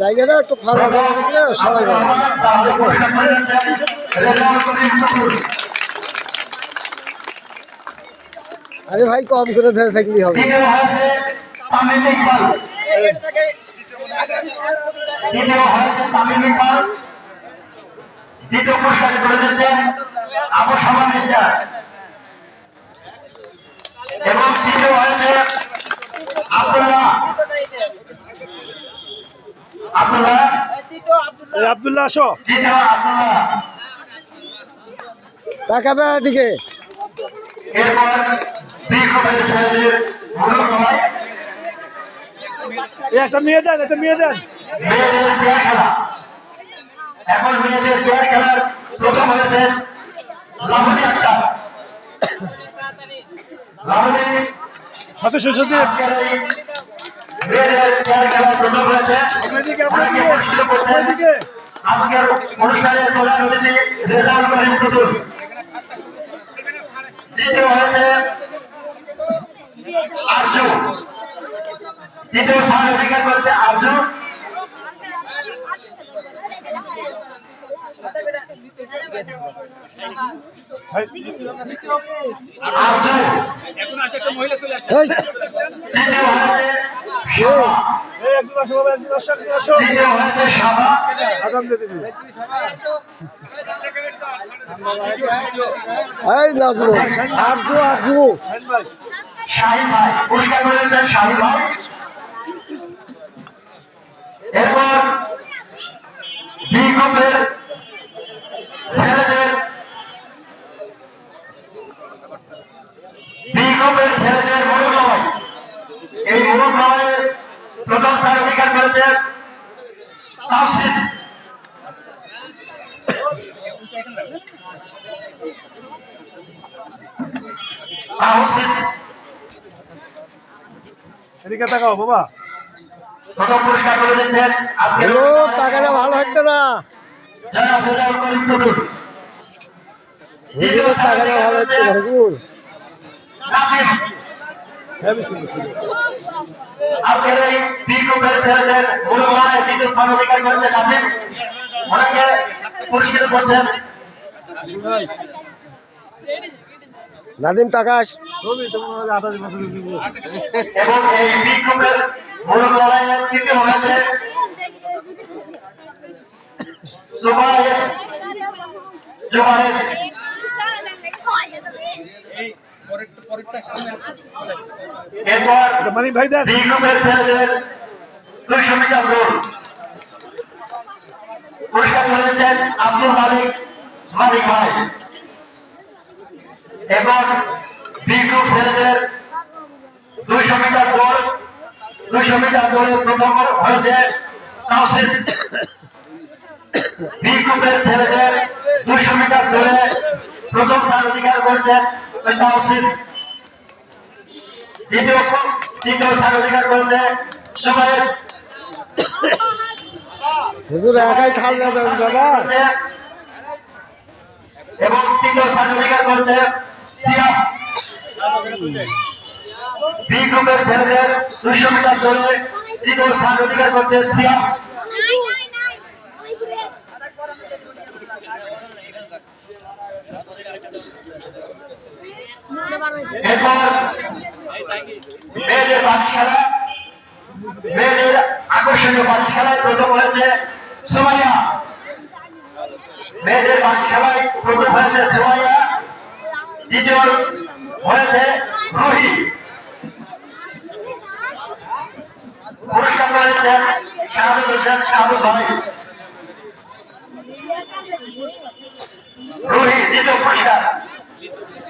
জায়গাটা একটু ফাঁকা করে রাখলে সবাই আরে ভাই কম করে ধরে থাকলেই হবে দ্বিতীয় পুরস্কার করে দিচ্ছেন এবং তৃতীয় হয়েছে আব্দুল্লাহ আব্দুল্লাহ আবদুল্লাহ আসো। তাকাবে এদিকে। একটা মেয়ে দেন একটা মেয়ে দেন। মেয়েদের চেয়ার খেলা। এখন মেয়েদের চেয়ার খেলার প্রথম হয়েছে লাভনী আক্তার। লাভনী আপনাদিকে অনুষ্ঠিত করছেন আজকের অনুষ্ঠানে প্রধান অতিথি রেজাউল করিম টুটুল দ্বিতীয় হয়েছে স্থান অধিকার করছে আরজু আরজু এই দ্বিতীয় হয়েছে শামা এই একজন আসো বাবা একজন আসো একজন আসো দ্বিতীয় হয়েছে শামা আগাম দিয়ে দিবি এই নাচবো আটশো আটশো শাহিন ভাই পুরস্কার করেছেন শাহিন ভাই এরপর বি গ্রুপের ছেলেদের বি গ্রুপের ছেলেদের মনোনয় এই মনোনয়ে প্রথম স্থান অধিকার করেছেন তাওসিফ তাওসিফ এদিকে তাকাও বাবা। টাকাটা ভালো হচ্ছে না। হুজুরের টাকাটা ভালো হচ্ছে হুজুর। হ্যাঁ বিশুদ্ধ আজকের এই বি গ্রুপের ছেলেদের মূল্যমানে দ্বিতীয় স্থান অধিকার করেছে নাসিম অনেকে পুরস্কৃত করছেন। নাদিম টাকাস রবি তোমার আঠাশ বছর এবং এই বি গ্রুপের মূল লড়াইয়ে তৃতীয় হয়েছে জুবায়ের জুবায়ের এরপর মানিক ভাই দেন। ছেলেদের দুইশো মিটার দৌড় পুরস্কার করেছেন আব্দুল মালিক মালিক ভাই। এবং বি গ্রুপ ছেলেদের দুইশো মিটার দৌড় দুইশো মিটার দৌড়ে প্রথম হয়েছে তাওসিফ। বি গ্রুপের ছেলেদের দুইশো মিটার দৌড়ে প্রথম স্থান অধিকার করেছেন দ্বিতীয় তৃতীয় স্থান অধিকার করেছে সুবাইর হুজুর, একাই না যান বাবা। এবং তৃতীয় করেছে সিয়াম বি গ্রুপের ছেলেদের দুইশো মিটার দৌড়ে তৃতীয় স্থান অধিকার করছে সিয়াম নাই নাই নাই ওই ঘুরে এরপর মেয়েদের বাড়ি খেলা মেয়েদের আকর্ষণীয় বাড়ি খেলায় প্রথম হয়েছে সোমাইয়া মেয়েদের খেলায় প্রথম হয়েছে সোমাইয়া দ্বিতীয় হয়েছে রুহি। পুরস্কার করেছেন শাহাদুল হোসেন শাহাদুল ভাই। রুহি, দ্বিতীয় পুরস্কার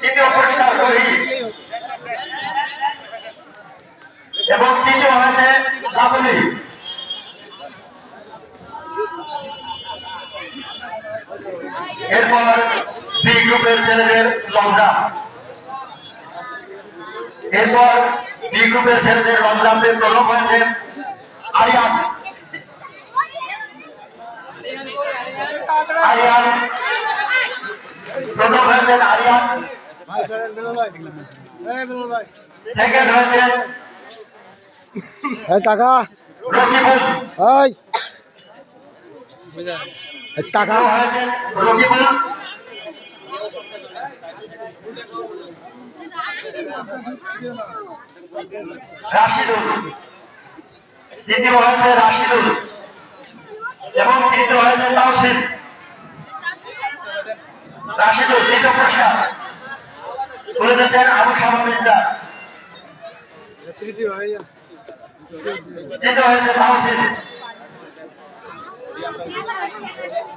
তৃতীয় পুরস্কার রুহি এবং তৃতীয় হয়েছে লাবণী এরপর বি গ্রুপের ছেলেদের লংজাম এরপর বি গ্রুপের ছেলেদের লংজামে প্রথম হয়েছে আরিয়ান। আরিয়ান। প্রথম হয়েছেন আরিয়ান। সেকেন্ড রকিবুল এই। টাকা দ্বিতীয় হয়েছে রাশিদুল এবং তৃতীয় হয়েছে তাওসিফ রাশিদুল তৃতীয় পুরস্কার তুলে দিচ্ছেন আবু শামা মির্জা তৃতীয় হয়েছে তাওসিফ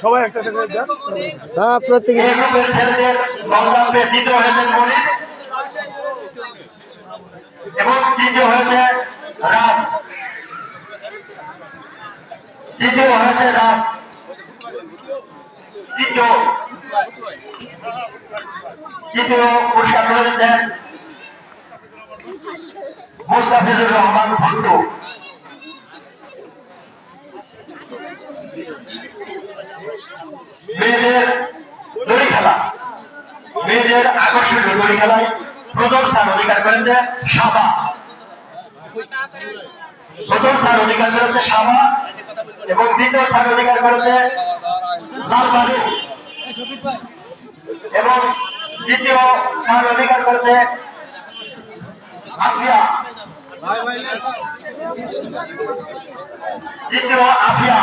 সবাই একটা দেন। হ্যাঁ প্রত্যেকে এবং তৃতীয় হয়েছে তৃতীয় হয়েছে তৃতীয়। তৃতীয় পুরস্কার রয়েছেন মুস্তাফিজুর রহমান ভট্টু মেয়েদের দড়ি খেলা মেয়েদের আকর্ষণীয় দড়ি খেলায় প্রথম স্থান অধিকার করেছে সাবা। প্রথম স্থান অধিকার করেছে সাবা এবং দ্বিতীয় স্থান অধিকার করেছে লালবাড়ি এবং তৃতীয় স্থান অধিকার করেছে আফিয়া। তৃতীয় আফিয়া।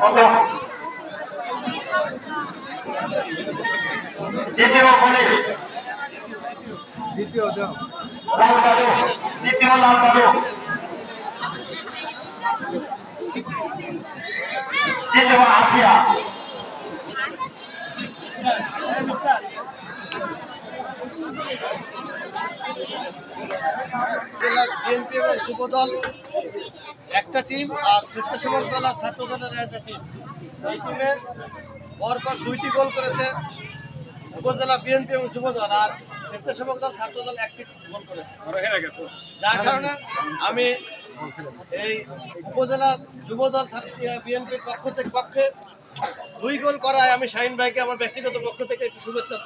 প্রথম দ্বিতীয় বলে। লাল দ্বিতীয় লাল বালু তৃতীয় আফিয়া জেলার বিএনপি এবং যুব দল একটা টিম আর স্বেচ্ছাসেবক দল আর ছাত্র দলের একটা টিম এই টিমে পরপর দুইটি গোল করেছে। উপজেলা বিএনপি এবং যুব দল আর স্বেচ্ছাসেবক দল ছাত্র দল একটি গোল করেছে। যার কারণে আমি এই উপজেলা যুব দল বিএনপির পক্ষ থেকে পক্ষে দুই গোল করায় আমি শাহিন ভাইকে আমার ব্যক্তিগত পক্ষ থেকে একটু শুভেচ্ছা